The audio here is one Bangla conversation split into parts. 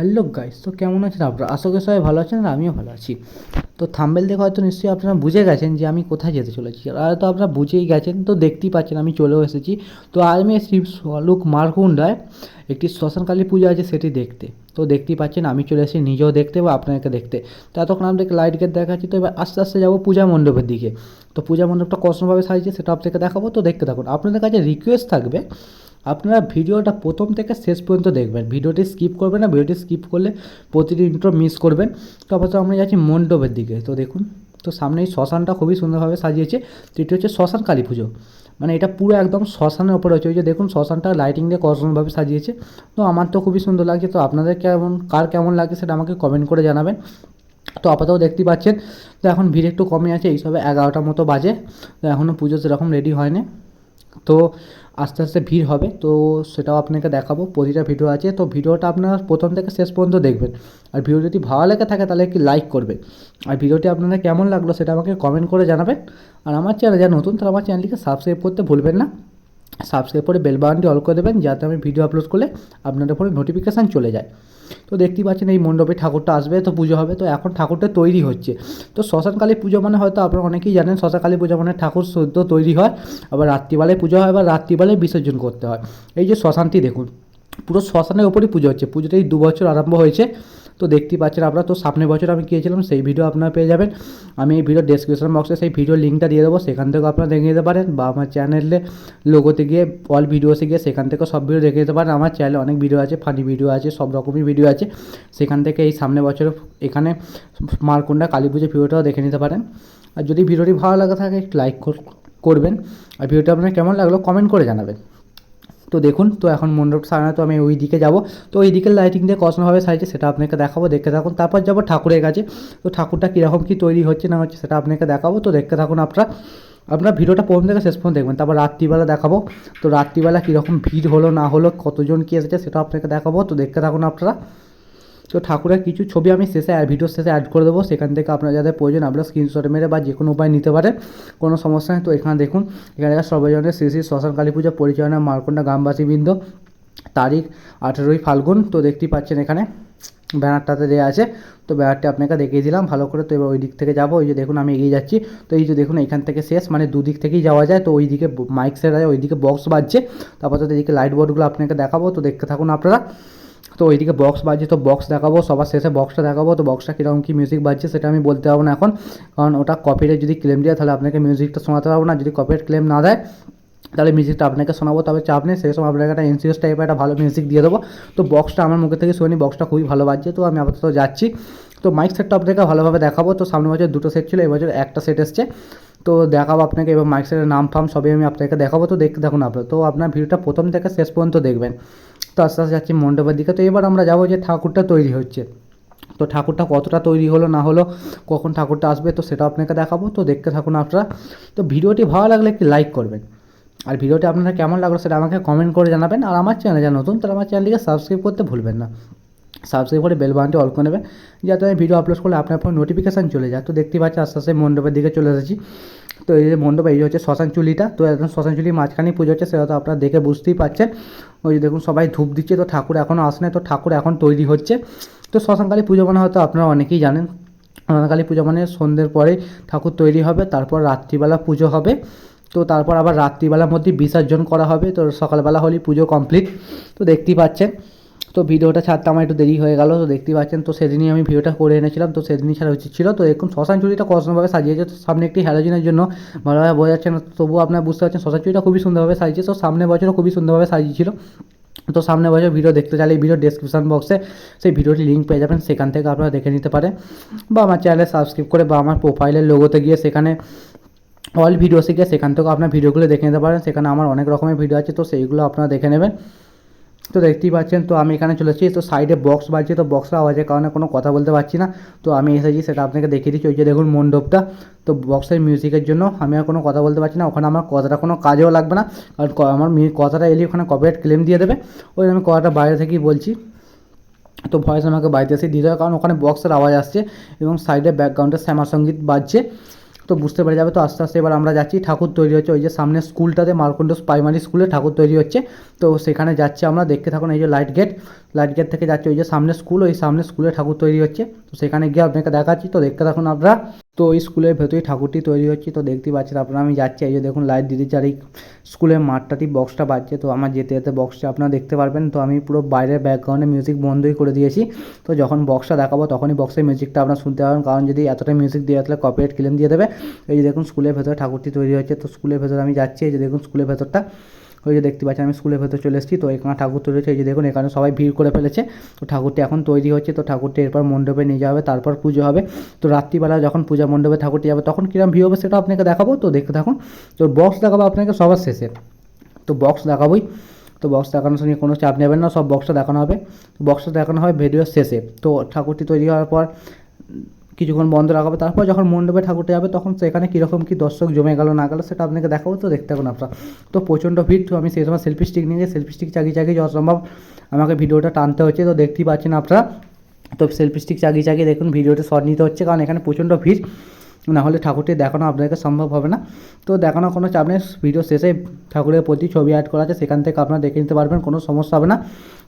হ্যালো গাইস, তো কেমন আছেন? আপনারা আশা করি সবাই ভালো আছেন আর আমিও ভালো আছি। তো থাম্বেল দেখে হয়তো নিশ্চয়ই আপনারা বুঝে গেছেন যে আমি কোথায় যেতে চলেছি। আর তো আপনারা বুঝেই গেছেন, তো দেখতেই পাচ্ছেন আমি চলেও এসেছি। তো আজ আমি শ্রী সলুক মারকুন্ডায়। একটি শ্মশানকালী পুজো আছে সেটি দেখতে। তো দেখতেই পাচ্ছেন আমি চলে এসেছি নিজেও দেখতে বা আপনাকে দেখতে। তো এতক্ষণ আপনাকে লাইট গেট দেখাচ্ছি, তো এবার আস্তে আস্তে যাব পূজা মণ্ডপের দিকে। তো পূজা মণ্ডপটা কসমভাবে সাজিয়েছে সেটা আপনাকে দেখাবো। তো দেখতে থাকুন। আপনাদের কাছে রিকোয়েস্ট থাকবে আপনারা ভিডিওটা প্রথম থেকে শেষ পর্যন্ত দেখবেন। ভিডিওটি স্কিপ করবেন না, ভিডিওটি স্কিপ করলে প্রতিটি ইন্ট্রো মিস করবেন। তো আপাতত আমরা যাচ্ছি মণ্ডপের দিকে। তো দেখুন, তো সামনে এই শ্মশানটা খুবই সুন্দরভাবে সাজিয়েছে। তো এটি হচ্ছে শ্মশান কালী পুজো। মানে এটা পুরো একদম শ্মশানের ওপরে হচ্ছে ওই যে দেখুন, শ্মশানটা লাইটিং দিয়ে কর্ষণভাবে সাজিয়েছে। তো আমার তো খুবই সুন্দর লাগছে। তো আপনাদের কেমন, কার কেমন লাগছে সেটা আমাকে কমেন্ট করে জানাবেন। তো আপাতত দেখতে পাচ্ছেন। তো এখন ভিড় একটু কমে আছে। এইসবে এগারোটার মতো বাজে। তো এখনও পুজো সেরকম রেডি হয়নি। তো আস্তে আস্তে ভিড় হবে। তো সেটাও আপনাকে দেখাবো। প্রতিটা ভিডিও আছে। তো ভিডিওটা আপনারা প্রথম থেকে শেষ পর্যন্ত দেখবেন। আর ভিডিও যদি ভালো লেগে থাকে তাহলে একটি লাইক করবে। আর ভিডিওটি আপনাদের কেমন লাগল সেটা আমাকে কমেন্ট করে জানাবেন। আর আমার চ্যানেল যা নতুন তারা আমার চ্যানেলটিকে সাবস্ক্রাইব করতে ভুলবেন না। সাবস্ক্রাইব করে বেল বাটনটি অল করে দেবেন যাতে আমি ভিডিও আপলোড করলে আপনাদের ফোনে নোটিফিকেশান চলে যায়। তো দেখতেই পাচ্ছেন এই মণ্ডপে ঠাকুরটা আসবে, তো পুজো হবে। তো এখন ঠাকুরটা তৈরি হচ্ছে। তো শ্মশানকালী পুজো মানে হয়তো আপনারা অনেকেই জানেন, শ্মশানকালী পুজো মানে ঠাকুর সদ্য তৈরি হয়, আবার রাত্রিবেলায় পুজো হয়, আবার রাত্রিবেলায় বিসর্জন করতে হয়। এই যে শ্মশানটি দেখুন, পুরো শ্মশানের ওপরই পুজো হচ্ছে। পুজোটা এই দু বছর আরম্ভ হয়েছে। তো দেখতেই পাচ্ছেন আপনারা, তো সামনের বছর আমি গিয়েছিলাম, সেই ভিডিও আপনারা পেয়ে যাবেন। আমি এই ভিডিও ডেসক্রিপশন বক্সে সেই ভিডিও লিঙ্কটা দিয়ে দেবো, সেখান থেকেও আপনারা দেখে নিতে পারেন বা আমার চ্যানেলে লোগোতে গিয়ে অল ভিডিওসে গিয়ে সেখান থেকেও সব ভিডিও দেখে নিতে পারেন। আমার চ্যানেলে অনেক ভিডিও আছে ফানি ভিডিও আছে, সব রকমই ভিডিও আছে। সেখান থেকে এই সামনের বছর এখানে মারকুন্ডা কালী পুজো ভিডিওটাও দেখে নিতে পারেন। আর যদি ভিডিওটি ভালো লাগে থাকে লাইক করবেন। আর ভিডিওটা আপনার কেমন লাগল কমেন্ট করে জানাবেন। তো দেখুন, তো এখন মণ্ডপ সারানো, তো আমি ওই দিকে যাব। তো ওই দিকের লাইটিং দিয়ে কষ্টভাবে সাজছে সেটা আপনাকে দেখাবো, দেখতে থাকুন। তারপর যাব ঠাকুরের কাছে। তো ঠাকুরটা কীরকম কী তৈরি হচ্ছে না হচ্ছে, সেটা আপনাকে দেখাবো। তো দেখতে থাকুন আপনারা। আপনার ভিডিওটা প্রথম থেকে শেষ পর্যন্ত দেখবেন, তারপর রাত্রিবেলা দেখাবো। তো রাত্রিবেলা কীরকম ভিড় হলো, না হলো, কতজন কী এসেছে সেটা আপনাকে দেখাবো। তো দেখতে থাকুন আপনারা। তো ঠাকুরের কিছু ছবি আমি শেষে ভিডিওর শেষে অ্যাড করে দেবো। সেখান থেকে আপনার যাদের প্রয়োজন, আপনারা স্ক্রিনশট মেরে বা যে কোনো উপায় নিতে পারেন, কোনো সমস্যা নেই। তো এখানে দেখুন, এখানে সর্বজনের শ্রী শ্রী শ্মশান কালী পুজো, পরিচালনা মারকন্ডা গ্রামবাসীবৃন্দ তারিখ আঠেরোই ফাল্গুন, তো দেখতেই পাচ্ছেন এখানে ব্যানারটাতে দেওয়া আছে। তো ব্যানারটি আপনাকে দেখিয়ে দিলাম, ভালো করে। তো এবার ওই দিক থেকে যাব, ওই যে দেখুন আমি এগিয়ে যাচ্ছি। তো এই যে দেখুন, এখান থেকে শেষ মানে দুদিক থেকেই যাওয়া যায়। তো ওই দিকে মাইক সেট আছে, ওইদিকে বক্স বাজছে। তারপর তো এদিকে লাইট বোর্ডগুলো আপনাকে দেখাবো। তো দেখতে থাকুন আপনারা। তো ওইদিকে বক্স বাজছে, তো বক্স দেখাবো, সবার শেষে বক্সটা দেখাবো। তো বক্সটা কীরকম, কী মিউজিক বাজছে সেটা আমি বলতে পারব না এখন। কারণ ওটা কপিরাইট যদি ক্লেম দেয়, তাহলে আপনাকে মিউজিকটা শোনাতে পারব না। যদি কপিরাইট ক্লেম না দেয়, তাহলে মিউজিকটা আপনাকে শোনাবো, তবে চাপ নেই। সেই সময় আপনাকে একটা এনসিএস টাইপের একটা ভালো মিউজিক দিয়ে দেবো। তো বক্সটা আমার মুখে থেকে শুনি বক্সটা খুবই ভালো বাজছে। তো আমি আপাতত যাচ্ছি। তো মাইক সেটটা আপনাকে ভালোভাবে দেখাবো। তো সামনে বছর দুটো সেট ছিল এবছর একটা সেট এসছে। তো দেখাবো আপনাকে, এবার মাইক সেটের নাম ফাম সবই আমি আপনাকে দেখাবো। তো দেখতে দেখুন আপনার, তো আপনার ভিডিওটা প্রথম থেকে শেষ পর্যন্ত দেখবেন। তো আস্তে আস্তে যাচ্ছি মণ্ডপের দিকে। তো এবার আমরা যাব যে ঠাকুরটা তৈরি হচ্ছে। তো ঠাকুরটা কতটা তৈরি হলো, না হলো, কখন ঠাকুরটা আসবে, তো সেটা আপনাকে দেখাবো। তো দেখতে থাকুন আপনারা। তো ভিডিওটি ভালো লাগলে একটি লাইক করবেন। আর ভিডিওটি আপনারা কেমন লাগল সেটা আমাকে কমেন্ট করে জানাবেন। আর আমার চ্যানেল যা নতুন, তারা আমার চ্যানেলটিকে সাবস্ক্রাইব করতে ভুলবেন না। সাবস্ক্রাইব করে বেল বাটনটি অল করে নেবেন। যাতে আমি ভিডিও আপলোড করলে আপনার ফোন নোটিফিকেশান চলে যায়। তো দেখতেই পাচ্ছি আস্তে আস্তে মণ্ডপের দিকে চলে এসেছি। তো এই যে মণ্ডপ, এই যে হচ্ছে শ্মশান চুলিটা তো একদম শ্মশান চুলির মাঝখানেই পুজো হচ্ছে, সেটা তো আপনারা দেখে বুঝতেই পারছেন। ওই দেখুন, সবাই ধূপ দিচ্ছে, তো ঠাকুর এখনও আসে তো ঠাকুর এখন তৈরি হচ্ছে। তো শ্মশানকালী পুজো মানে হয়তো আপনারা অনেকেই জানেন শ্মশানকালী পুজো মানে সন্ধ্যের পরে ঠাকুর তৈরি হবে, তারপর রাত্রিবেলা পুজো হবে। তো তারপর আবার রাত্রিবেলার মধ্যে বিসর্জন করা হবে, তো সকালবেলা হলেই পুজো কমপ্লিট, তো দেখতেই পাচ্ছেন। তো ভিডিওটা ছাড়তে আমার একটু দেরি হয়ে গেল, তো দেখতেই পাচ্ছেন, তো সেদিনই আমি ভিডিওটা করে এনেছিলাম, তো সেদিনই ছাড়া উচিত ছিল, তো এখন শ্মশান চুরিটা কষ্টভাবে সাজিয়েছে, তো সামনে একটি হ্যালোজিনের জন্য ভালোভাবে বোঝা যাচ্ছে না, তবুও আপনারা বুঝতে পারছেন শ্মশান চুরিটা খুবই সুন্দরভাবে সাজিয়েছে, তো সামনের বছরও খুবই সুন্দরভাবে সাজিয়েছিল, তো সামনে বছর ভিডিও দেখতে চাইলে ভিডিও ডেসক্রিপশন বক্সে সেই ভিডিওটি লিঙ্ক পেয়ে যাবেন, সেখান থেকে আপনারা দেখে নিতে পারে বা আমার চ্যানেলে সাবস্ক্রাইব করে বা আমার প্রোফাইলের লোগোতে গিয়ে সেখানে অল ভিডিও শিখে সেখান থেকেও আপনার ভিডিওগুলো দেখে নিতে পারেন, সেখানে আমার অনেক রকমের ভিডিও আছে, তো সেইগুলো আপনারা দেখে নেবেন। তো দেখতেই পাচ্ছেন, তো আমি এখানে চলে তো সাইডে বক্স বাজছে, তো বক্সের আওয়াজের কারণে কোনো কথা বলতে পারছি না। তো আমি এসেছি, সেটা আপনাকে দেখিয়ে দিচ্ছি। ওই যে দেখুন মণ্ডপটা, তো বক্সের মিউজিকের জন্য আমি আর কোনো কথা বলতে পারছি না। ওখানে আমার কথাটা কোনো কাজেও লাগবে না। কারণ আমার কথাটা এলে ওখানে কপিরাইট ক্লেম দিয়ে দেবে। ওই আমি কথাটা বাইরে থেকেই বলছি। তো ভয়েস আমাকে বাড়িতে এসে দিতে হবে কারণ ওখানে বক্সের আওয়াজ আসছে এবং সাইডে ব্যাকগ্রাউন্ডে শ্যামা সংগীত বাজছে। তো বুঝতে পারা যাবে। তো আস্তে আস্তে এবার আমরা যাচ্ছি, ঠাকুর তৈরি হচ্ছে। ওই যে সামনে স্কুলটাতে মালকুণ্ড প্রাইমারি স্কুলে ঠাকুর তৈরি হচ্ছে। তো সেখানে যাচ্ছি আমরা, দেখতে থাকুন এই যে লাইট গেট লাইট গেট থেকে যাচ্ছে ওই যে সামনে স্কুল ওই সামনে স্কুলে ঠাকুর তৈরি হচ্ছে। তো সেখানে গিয়ে আপনাকে দেখাচ্ছি। তো দেখতে থাকুন আপনারা। তো ওই স্কুলের ভেতরেই ঠাকুরটি তৈরি হচ্ছে। তো দেখতেই পাচ্ছেন আপনারা, আমি যাচ্ছি। এই যে দেখুন, লাইট দিদি চার স্কুলের মাঠটাতে বক্সটা বাজছে। তো আমার যেতে যেতে বক্সটা আপনারা দেখতে পারবেন। তো আমি পুরো বাইরের ব্যাকগ্রাউন্ডে মিউজিক বন্ধই করে দিয়েছি। তো যখন বক্সটা দেখাবো, তখনই বক্সের মিউজিকটা আপনারা শুনতে পাবেন। কারণ যদি এতটা মিউজিক দিয়ে তাহলে কপিরাইট ক্লেম দিয়ে দেবে। এই যে দেখুন, স্কুলের ভেতরে ঠাকুরটি তৈরি হচ্ছে। তো স্কুলের ভেতরে আমি যাচ্ছি। এই যে দেখুন, স্কুলের ভেতরটা। ওই যে দেখতে পাচ্ছেন, আমি স্কুলের ভেতর চলে এসেছি, তো এখানে ঠাকুর তৈরি হচ্ছে এই যে দেখুন, এখানে সবাই ভিড় করে ফেলেছে। তো ঠাকুরটি এখন তৈরি হচ্ছে, তো ঠাকুরটি এরপর মণ্ডপে নিয়ে যাওয়া হবে তারপর পুজো হবে। তো রাত্রিবেলা যখন পূজা মণ্ডপে ঠাকুরটি যাবে, তখন কীরকম ভিড় হবে সেটা আপনাকে দেখাবো। তো দেখতে থাকুন, তো বক্স দেখাবো আপনাকে সবার শেষে। তো বক্স দেখাবোই। তো বক্স দেখানোর সঙ্গে কোনো চাপ নেবেন না, সব বক্সটা দেখানো হবে। বক্সটা দেখানো হবে ভিডিওর শেষে। তো ঠাকুরটি তৈরি হওয়ার পর কিছুক্ষণ বন্ধ রাখাবে তারপর যখন মণ্ডপে ঠাকুরটা যাবে, তখন সেখানে কীরকম কী দর্শক জমে গেল, না গেল, সেটা আপনাকে দেখাবো, তো দেখতে থাকুন আপনারা। তো প্রচণ্ড ভিড়, তো আমি সেই সময় সেলফি স্টিক নিয়ে সেলফি স্টিক চাগিয়ে চাগিয়ে যত সম্ভব। আমাকে ভিডিওটা টানতে হচ্ছে, তো দেখতেই পাচ্ছেন আপনারা। তো সেলফি স্টিক চাগিয়ে চাগিয়ে দেখুন, ভিডিওটা শর্ট নিতে হচ্ছে, কারণ এখানে প্রচণ্ড ভিড়। না হলে ঠাকুরটি দেখানো আপনাকে সম্ভব হবে না। তো দেখানো কোনো চাপ নেই, ভিডিও শেষে ঠাকুরের প্রতি ছবি অ্যাড করা আছে, সেখান থেকে আপনারা দেখে নিতে পারবেন, কোনো সমস্যা হবে না।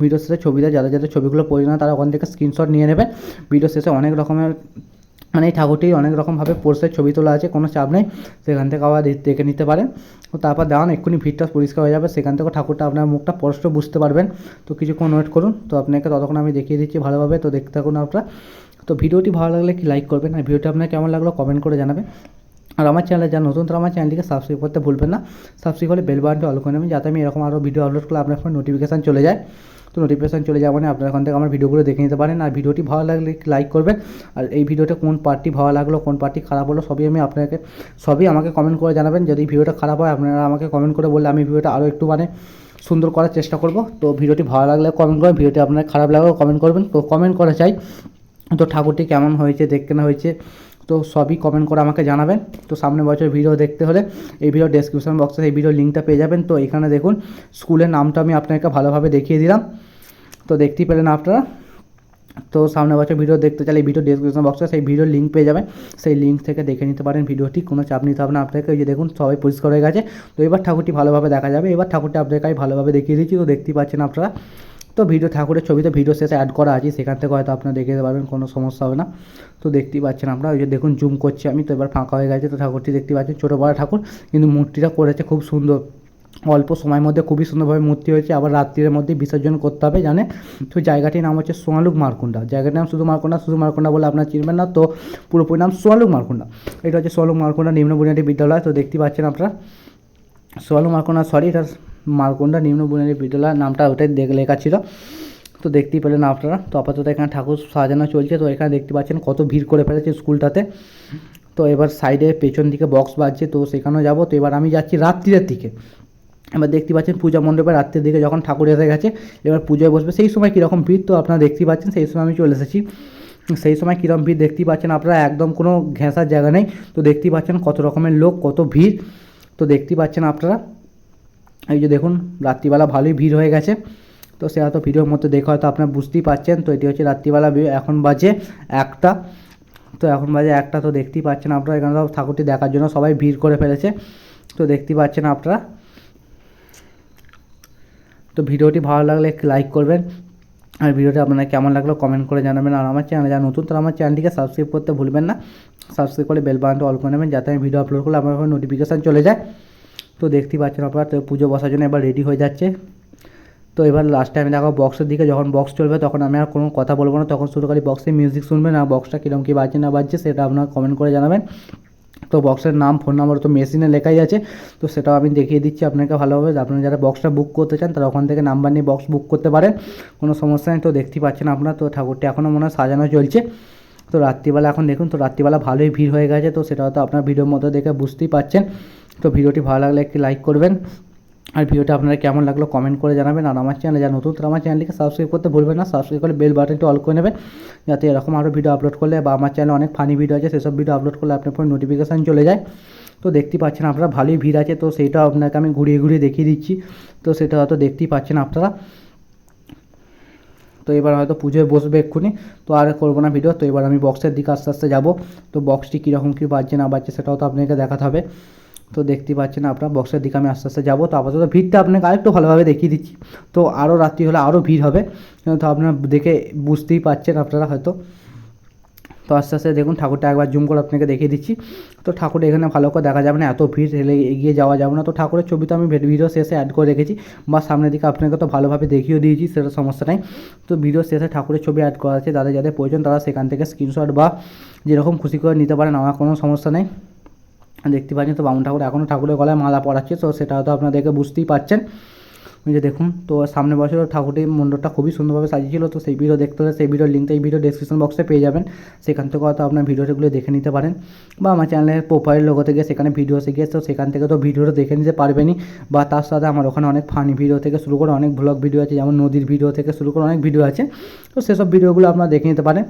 ভিডিও শেষে ছবিটা যাদের যাদের ছবিগুলো প্রয়োজন তারা ওখান থেকে স্ক্রিনশট নিয়ে নেবেন ভিডিও শেষে অনেক রকমের মানে এই ঠাকুরটি অনেক রকমভাবে পোস্টের ছবি তোলা আছে, কোনো চাপ নেই। সেখান থেকে আবার দেখে নিতে পারেন। তো তারপর দাঁড়ান, এক্ষুনি ভিড়টা পরিষ্কার হয়ে যাবে। সেখান থেকে ঠাকুরটা আপনার মুখটা স্পষ্ট বুঝতে পারবেন। তো কিছুক্ষণ ওয়েট করুন। তো আপনাকে ততক্ষণ আমি দেখিয়ে দিচ্ছি ভালোভাবে। তো দেখতে থাকুন আপনারা। তো ভিডিওটি ভালো লাগলে কি লাইক করবেন। আর ভিডিওটি আপনার কেমন লাগল কমেন্ট করে জানাবেন। আর আমার চ্যানেলে যা নতুন, তারা আমার চ্যানেলটিকে সাবস্ক্রাইব করতে ভুলবেন না। সাবস্ক্রাইব করে বেল বাটনটি অল করে নেবেন, যাতে আমি এরকম আরও ভিডিও আপলোড করলে আপনার ফোন নোটিফিকেশান চলে যায়। তো নোটিফিকেশান চলে যাওয়া মানে আপনার ওখান থেকে আমার ভিডিওগুলো দেখে নিতে পারেন। আর ভিডিওটি ভালো লাগলে লাইক করবেন। আর এই ভিডিওটা কোন পার্টটি ভালো লাগল, কোন পার্টটি খারাপ হলো, সবই আমি আপনাকে, সবই আমাকে কমেন্ট করে জানাবেন। যদি ভিডিওটা খারাপ হয়, আপনারা আমাকে কমেন্ট করে বললে আমি ভিডিওটা আরও একটু মানে সুন্দর করার চেষ্টা করব। তো ভিডিওটি ভালো লাগলে কমেন্ট করবেন ভিডিওটি আপনার খারাপ লাগলেও কমেন্ট করবেন। তো কমেন্ট করা চাই। তো ঠাকুরটি কেমন হয়েছে, দেখতে না হয়েছে তো সবই কমেন্ট করে আমাকে জানাবেন। তো সামনে বছর ভিডিও দেখতে হলে এই ভিডিও ডেসক্রিপশন বক্সে এই ভিডিও লিঙ্কটা পেয়ে যাবেন। তো এখানে দেখুন স্কুলের নামটা আমি আপনাকে ভালোভাবে দেখিয়ে দিলাম। তো দেখতেই পেলেন আপনারা। তো সামনে বছর ভিডিও দেখতে চাইলে ভিডিও ডিসক্রিপশন বক্সে সেই ভিডিও লিঙ্ক পেয়ে যাবেন। সেই লিঙ্ক থেকে দেখে নিতে পারেন ভিডিওটি কোনো চাপ নিতে হবে না আপনাকে। ওই যে দেখুন, সবাই পরিষ্কার হয়ে গেছে। তো এবার ঠাকুরটি ভালোভাবে দেখা যাবে। এবার ঠাকুরটি আপনাকে ভালোভাবে দেখিয়ে দিচ্ছি। তো দেখতেই পাচ্ছেন আপনারা। তো ভিডিও ঠাকুরের ছবিতে ভিডিও শেষে অ্যাড করা আছে, সেখান থেকে হয়তো আপনারা দেখে পারবেন, কোনো সমস্যা হবে না। তো দেখতেই পাচ্ছেন আপনারা ওই যে দেখুন জুম করছি আমি, তো এবার ফাঁকা হয়ে গেছে, তো ঠাকুরটি দেখতে পাচ্ছেন, ছোটো বড় ঠাকুর, কিন্তু মূর্তিটা করেছে খুব সুন্দর। অল্প সময়ের মধ্যে খুবই সুন্দরভাবে মূর্তি হয়েছে, আবার রাত্রির মধ্যে বিসর্জন করতে হবে, জানে? তো জায়গাটির নাম হচ্ছে সোয়ালুক মারকুন্ডা। জায়গাটির নাম শুধু মারকুন্ডা শুধু মারকুন্ডা বলে আপনারা চিনবেন না, তো পুরোপুরি নাম সোয়ালুক মারকুন্ডা। এটা হচ্ছে সোয়ালুক মারকুন্ডা নিম্ন বুনিয়াদী বিদ্যালয়, তো দেখতে পাচ্ছেন আপনারা। সোয়ালুক মারকুন্ডা সরি এটা মারকুন্ডা নিম্ন বুনিয়াদী বিদ্যালয় নামটা ওটাই দেখ লেখা ছিল। তো দেখতেই পেলেন আপনারা। তো আপাতত এখানে ঠাকুর সাজানো চলছে। তো এখানে দেখতে পাচ্ছেন কত ভিড় করে ফেলেছে স্কুলটাতে। তো এবার সাইডে পেছন দিকে বক্স বাজছে। তো সেখানেও যাব। তো এবার আমি যাচ্ছি রাত্রির দিকে। এবার দেখতে পাচ্ছেন পূজা মণ্ডপে রাত্রের দিকে যখন ঠাকুর এসে গেছে, এবার পুজোয় বসবে। সেই সময় কীরকম ভিড়? তো আপনারা দেখতেই পাচ্ছেন, সেই সময় আমি চলে এসেছি। সেই সময় কীরকম ভিড় দেখতেই পাচ্ছেন আপনারা? একদম কোনো ঘেঁষার জায়গা নেই। তো দেখতেই পাচ্ছেন কত রকমের লোক, কত ভিড়। তো দেখতেই পাচ্ছেন আপনারা। এই যে দেখুন, রাত্রিবেলা ভালোই ভিড় হয়ে গেছে। তো সেটা তো ভিডিওর মধ্যে দেখে হয়তো আপনারা বুঝতেই পারছেন তো এটি হচ্ছে রাত্রিবেলা এখন বাজে একটা। তো এখন বাজে একটা, তো দেখতেই পাচ্ছেন আপনারা এখানে সব ঠাকুরটি দেখার জন্য সবাই ভিড় করে ফেলেছে। তো দেখতেই পাচ্ছেন আপনারা। তো ভিডিওটি ভালো লাগলে লাইক করবেন। আর ভিডিওটা আপনার কেমন লাগল কমেন্ট করে জানাবেন। আর আমার চ্যানেলে যারা নতুন, তারা আমার চ্যানেলটিকে সাবস্ক্রাইব করতে ভুলবেন না। সাবস্ক্রাইব করে বেল বাটনটা অল করে নেবেন, যাতে আমি ভিডিও আপলোড করলে আমার নোটিফিকেশান চলে যায়। তো দেখতেই পাচ্ছেন আপনারা তো পুজো বসার জন্য এবার রেডি হয়ে যাচ্ছে। তো এবার লাস্ট টাইমে দেখো বক্সের দিকে যখন বক্স চলবে তখন আমি আর কোনো কথা বলব না, তখন শুধু খালি বক্সে মিউজিক শুনবেন আর বক্সটা কীরকম কী বাজছে না বাজছে সেটা আপনারা কমেন্ট করে জানাবেন। তো বক্সের নাম ফোন নাম্বার তো মেশিনে লেখাই আছে, তো সেটাও আমি দেখিয়ে দিচ্ছি আপনাকে ভালোভাবে। আপনারা যারা বক্সটা বুক করতে চান তারা ওখান থেকে নাম্বার নিয়ে বক্স বুক করতে পারেন, কোনো সমস্যা নেই। তো দেখতেই পাচ্ছেন আপনারা, তো ঠাকুরটি এখনও মনে হয় সাজানো চলছে। তো রাত্রিবেলা, এখন দেখুন তো রাত্রিবেলা ভালোই ভিড় হয়ে গেছে, তো সেটা হয়তো আপনার ভিডিওর মধ্যে দেখে বুঝতেই পারছেন তো ভিডিওটি ভালো লাগলে একটি লাইক করবেন। আর ভিডিওটা আপনারা কেমন লাগল কমেন্ট করে জানাবেন। আর আমার চ্যানেলে যা নতুন আমার চ্যানেলটিকে সাবস্ক্রাইব করতে ভুলবেন না। সাবস্ক্রাইব করে বেল বাটনটি অল করে নেবেন, যাতে এরকম আরও ভিডিও আপলোড করলে বা আমার চ্যানেলে অনেক ফানি ভিডিও আছে, সেসব ভিডিও আপলোড করলে আপনার ফোন নোটিফিকেশান চলে যায়। তো দেখতেই পাচ্ছেন আপনারা ভালোই ভিড় আছে, তো সেইটাও আপনাকে আমি ঘুরিয়ে ঘুরিয়ে দেখিয়ে দিচ্ছি। তো সেটা হয়তো দেখতেই পাচ্ছেন আপনারা। তো এবার হয়তো পুজোয় বসবে এক্ষুনি, তো আর করব না ভিডিও তো এবার আমি বক্সের দিকে আস্তে আস্তে যাব। তো বক্সটি কীরকম, কী বাজছে, না বাড়ছে সেটাও তো আপনাকে দেখাতে হবে। তো দেখতেই পাচ্ছেন আপনার বক্সের দিকে আমি আস্তে আস্তে যাব। তো আপাতত ভিড়টা আপনাকে আরেকটু ভালোভাবে দেখিয়ে দিচ্ছি। তো আরও রাত্রি হলে আরও ভিড় হবে। তো আপনারা দেখে বুঝতেই পারছেন আপনারা হয়তো। তো আস্তে আস্তে দেখুন ঠাকুরটা একবার জুম করে আপনাকে দেখিয়ে দিচ্ছি। তো ঠাকুর এখানে ভালো করে দেখা যাবে না, এত ভিড় হেলে এগিয়ে যাওয়া যাবে না। তো ঠাকুরের ছবি তো আমি ভিডিও শেষে অ্যাড করে রেখেছি বা সামনের দিকে আপনাকে তো ভালোভাবে দেখিয়ে দিয়েছি, সেটা সমস্যা নাই। তো ভিডিও শেষে ঠাকুরের ছবি অ্যাড করা আছে, যাদের যাদের প্রয়োজন তারা সেখান থেকে স্ক্রিনশট বা যেরকম খুশি করে নিতে পারেন, আমার কোনো সমস্যা নেই। দেখতে পাচ্ছেন তো বামুন ঠাকুর এখনও ঠাকুরের গলায় মালা পরাচ্ছে, তো সেটা হয়তো আপনাদেরকে বুঝতেই পারছেন। যে দেখুন, তো সামনে বছর ঠাকুরটির মণ্ডপটা খুবই সুন্দরভাবে সাজিয়েছিল, তো সেই ভিডিও দেখতে হলে সেই ভিডিওর লিঙ্কটা এই ভিডিও ডেসক্রিপশন বক্সে পেয়ে যাবেন। সেখান থেকে হয়তো আপনার ভিডিওগুলো দেখে নিতে পারেন বা আমার চ্যানেলের প্রোফাইল লোগোতে গিয়ে সেখানে ভিডিও গিয়ে তো সেখান থেকে তো ভিডিওটা দেখে নিতে পারবেনই। বা তার সাথে আমার ওখানে অনেক ফানি ভিডিও থেকে শুরু করে অনেক ব্লগ ভিডিও আছে, যেমন নদীর ভিডিও থেকে শুরু করে অনেক ভিডিও আছে। তো সেসব ভিডিওগুলো আপনারা দেখে নিতে পারেন।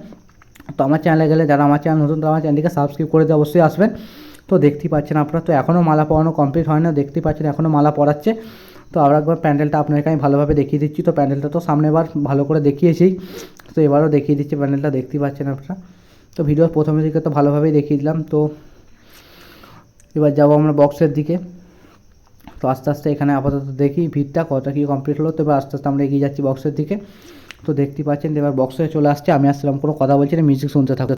তো আমার চ্যানেলে গেলে যারা আমার চ্যানেল নতুন, তারা আমার চ্যানেলটিকে সাবস্ক্রাইব করে দিয়ে অবশ্যই আসবেন। তো দেখতেই পাচ্ছেন আপনারা, তো এখনও মালা পরানো কমপ্লিট হয় না দেখতেই পাচ্ছেন এখনও মালা পরাচ্ছে। তো আবার একবার প্যান্ডেলটা আপনাকে আমি ভালোভাবে দেখিয়ে দিচ্ছি। তো প্যান্ডেলটা তো সামনে এবার ভালো করে দেখিয়েছি। তো এবারও দেখিয়ে দিচ্ছি প্যান্ডেলটা, দেখতেই পাচ্ছেন আপনারা। তো ভিডিওর প্রথমের দিকে তো ভালোভাবেই দেখিয়ে দিলাম। তো এবার যাব আমরা বক্সের দিকে। তো আস্তে আস্তে এখানে আপাতত দেখি ভিড়টা কত কী কমপ্লিট হলো। তো এবার আস্তে আস্তে আমরা এগিয়ে যাচ্ছি বক্সের দিকে। তো দেখতেই পাচ্ছেন এবার বক্সে চলে আসছে। আমি আসলাম কোনো কথা বলছি না মিউজিক শুনতে থাকতে